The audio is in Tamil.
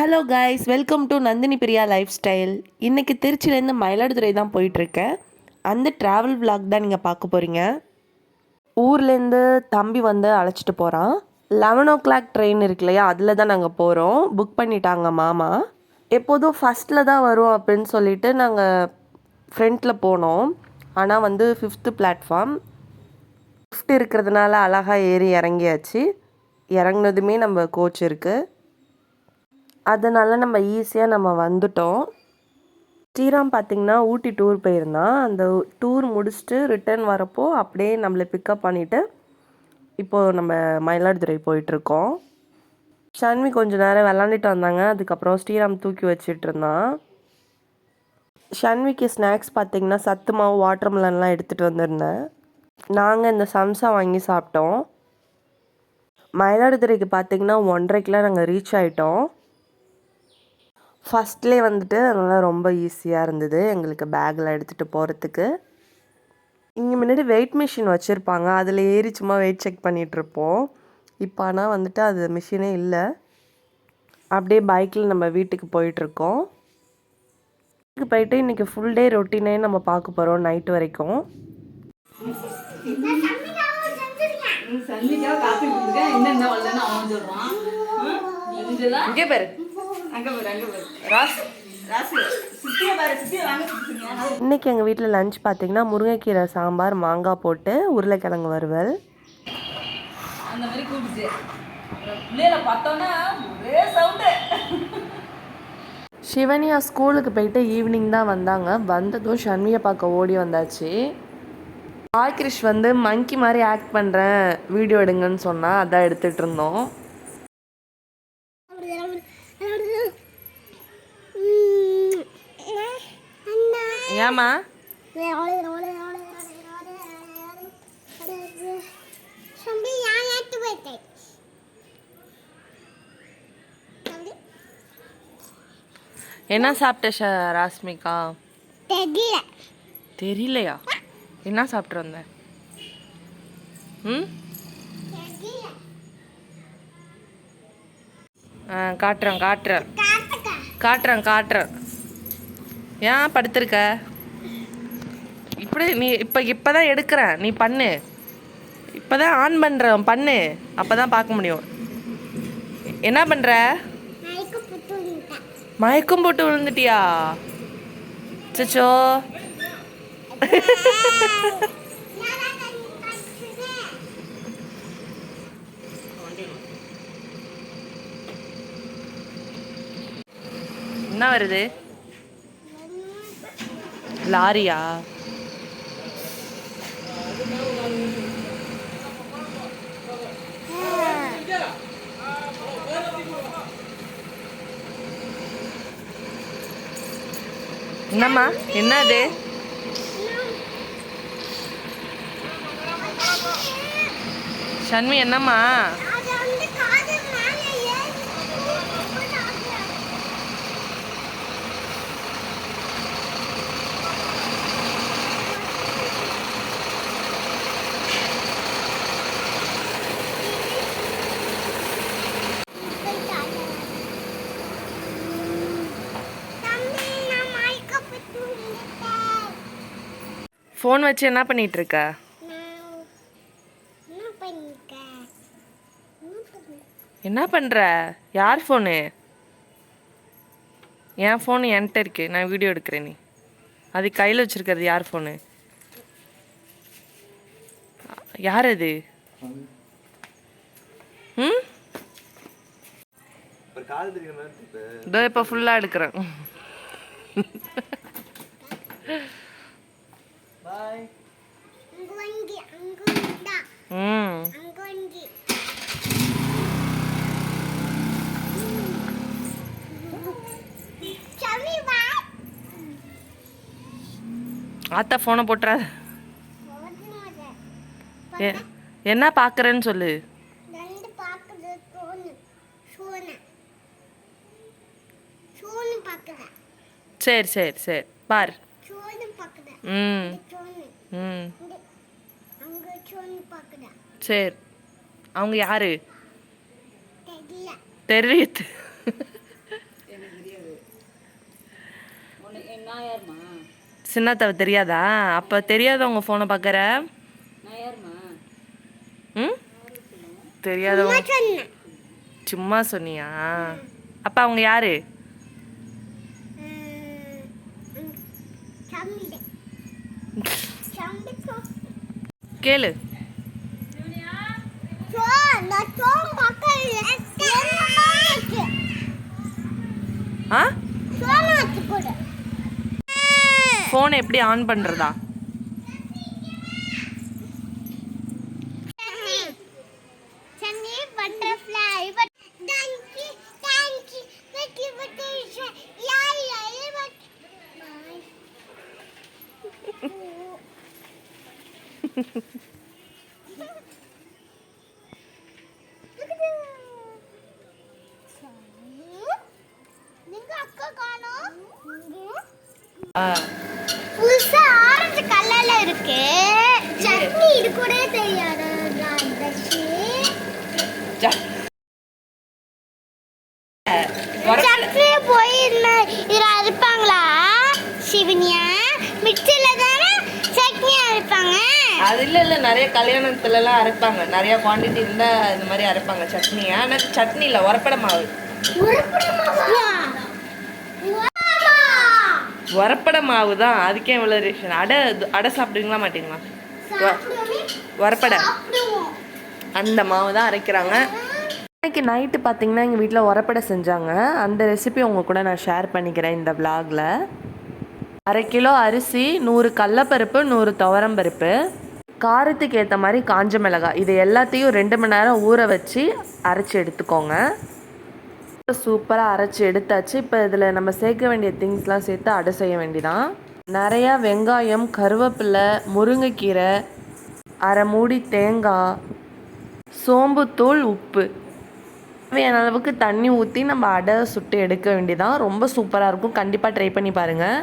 Hello guys welcome to Nandini Priya lifestyle இன்றைக்கி திருச்சியிலேருந்து மயிலாடுதுறை தான் போயிட்டுருக்கேன். அந்த ட்ராவல் விளாக் தான் நீங்கள் பார்க்க போகிறீங்க ஊர்லேருந்து தம்பி வந்து அழைச்சிட்டு போகிறான் லெவன் ஓ கிளாக் ட்ரெயின் இருக்கு இல்லையா? அதில் தான் நாங்கள் போகிறோம் புக் பண்ணிட்டாங்க மாமா. எப்போதும் ஃபஸ்ட்டில் தான் வரும் அப்படின்னு சொல்லிட்டு நாங்கள் ஃப்ரண்ட்டில் போனோம். ஆனால் வந்து ஃபிஃப்த்து பிளாட்ஃபார்ம் லிஃப்ட் இருக்கிறதுனால அழகாக ஏறி இறங்கியாச்சு. இறங்குனதுமே நம்ம கோச் இருக்குது அதனால் நம்ம ஈஸியாக நம்ம வந்துட்டோம். ஸ்ரீராம் பார்த்திங்கன்னா ஊட்டி டூர் போயிருந்தான். அந்த டூர் முடிச்சுட்டு ரிட்டர்ன் வரப்போ அப்படியே நம்மளை பிக்கப் பண்ணிவிட்டு இப்போது நம்ம மயிலாடுதுறை போயிட்டுருக்கோம். ஷன்வி கொஞ்சம் நேரம் விளாண்டுட்டு வந்தாங்க. அதுக்கப்புறம் ஸ்ரீராம் தூக்கி வச்சிட்டு இருந்தான். ஸ்நாக்ஸ் பார்த்தீங்கன்னா சத்து மாவு வாட்டர் மிலன்லாம் எடுத்துகிட்டு வந்திருந்தேன். நாங்கள் இந்த சம்சா வாங்கி சாப்பிட்டோம். மயிலாடுதுறைக்கு பார்த்தீங்கன்னா ஒன்றரைக்கெலாம் நாங்கள் ரீச் ஆகிட்டோம் ஃபஸ்ட்லேயே வந்துட்டு அதனால் ரொம்ப ஈஸியாக இருந்தது. எங்களுக்கு பேக்கில் எடுத்துகிட்டு போகிறதுக்கு இங்கே முன்னாடி வெயிட் மிஷின் வச்சுருப்பாங்க. அதில் ஏறி சும்மா வெயிட் செக் பண்ணிகிட்ருப்போம் இப்போ ஆனால் வந்துட்டு அது மிஷினே இல்லை. அப்படியே பைக்கில் நம்ம வீட்டுக்கு போயிட்டுருக்கோம் வீட்டுக்கு போயிட்டு இன்றைக்கி ஃபுல் டே ரொட்டீனே நம்ம பார்க்க போகிறோம் நைட்டு வரைக்கும். இங்கே பேர். இன்றைக்கி எங்கள் வீட்டில் லஞ்ச் பார்த்தீங்கன்னா முருங்கைக்கீரை சாம்பார் மாங்காய் போட்டு உருளைக்கிழங்கு வறுவல். அந்த மாதிரி கூப்பிட்டு. பிள்ளைகளை பார்த்தோன்னா ஒரே சவுண்டு சிவனியா ஸ்கூலுக்கு போயிட்டு ஈவினிங் தான் வந்தாங்க. வந்ததும் ஷன்வியை பார்க்க ஓடி வந்தாச்சு. ஆய் கிரிஷ் வந்து மங்கி மாதிரி ஆக்ட் பண்ணுறேன் வீடியோ எடுங்கன்னு சொன்னால் அதான் எடுத்துகிட்டு இருந்தோம். ஏமா என்ன சாப்பிட்ட ராஸ்மிகா தெரியலையா? என்ன சாப்பிட்டு வந்த? ம்? காட்டுறேன். காட்டுறேன். காட்டுறேன் காட்டுறேன். ஏன் படுத்திருக்க? இப்படி நீ இப்போ இப்போ தான் எடுக்கிறேன். நீ பண்ணு. இப்போ தான் ஆன் பண்ணுறேன் பண்ணு. அப்போ தான் பார்க்க முடியும். என்ன பண்ணுற மயக்கம் போட்டு விழுந்துட்டியா சச்சோ என்ன வருது? லாரியா? என்னம்மா? என்னது? சன்மி என்னம்மா? ஃபோன் வச்சு என்ன பண்ணிட்டு இருக்க என்ன பண்ற? யார் ஃபோனு என் ஃபோன் என்கிட்ட இருக்கு. நான் வீடியோ எடுக்கிறேன் நீ. அது கையில் வச்சிருக்கிறது யார் ஃபோனு யார் அது? ம்? இதோ இப்போ ஃபுல்லாக எடுக்கிறேன் ம் ஆத்தா ஃபோனை போட்டுறாத. என்ன பார்க்குறேன்னு சொல்லு. சரி சரி சரி. பார். ம். ம். சரி. அவங்க யாரு? தெரியுது. சின்னத்தவ தெரியாதா? அப்ப தெரியாதவங்க போனை பாக்குற? ம்? தெரியாதவங்க சும்மா சொன்னியா? அப்ப அவங்க யாரு? கேளு. ஆ? ஃபோனை எப்படி ஆன் பண்ணுறதா புதுசா ஆரஞ்சு கலர்ல இருக்கு. சட்னி இது கூட தெரியாது ராஜலட்சுமி ச- சட்னி போய் இந்த- இதுல அரைப்பாங்களா சிவனியா மிக்சில தானே சட்னி அரைப்பாங்க அது இல்லை இல்லை. நிறைய கல்யாணத்துலலாம் அரைப்பாங்க. நிறைய குவாண்டிட்டி இருந்தால் இந்த மாதிரி அரைப்பாங்க. சட்னி. ஆனால் சட்னி இல்லை உரப்பட மாவு உரப்பட மாவு தான். அதுக்கே இவ்வளோ ரேஷன் அடை அடை சாப்பிடுவீங்களா மாட்டீங்களா? உரப்படை. அந்த மாவு தான் அரைக்கிறாங்க. இன்னைக்கு நைட்டு பார்த்தீங்கன்னா எங்கள் வீட்டில் உரப்படை செஞ்சாங்க. அந்த ரெசிபி உங்கள் கூட நான் ஷேர் பண்ணிக்கிறேன் இந்த விலாகில் அரை கிலோ அரிசி நூறு கடலப்பருப்பு நூறு துவரம்பருப்பு காரத்துக்கு ஏற்ற மாதிரி காஞ்ச மிளகாய். இது எல்லாத்தையும் ரெண்டு மணி நேரம் ஊற வச்சு அரைச்சி எடுத்துக்கோங்க. சூப்பராக அரைச்சி எடுத்தாச்சு. இப்போ இதில் நம்ம சேர்க்க வேண்டிய திங்ஸ்லாம் சேர்த்து அடை செய்ய வேண்டியதான் நிறையா வெங்காயம் கருவேப்பிலை முருங்கைக்கீரை அரை மூடி தேங்காய் சோம்புத்தூள் உப்பு. தேவையான அளவுக்கு தண்ணி ஊற்றி நம்ம அடை சுட்டு எடுக்க வேண்டியதான் ரொம்ப சூப்பராக இருக்கும். கண்டிப்பாக ட்ரை பண்ணி பாருங்கள்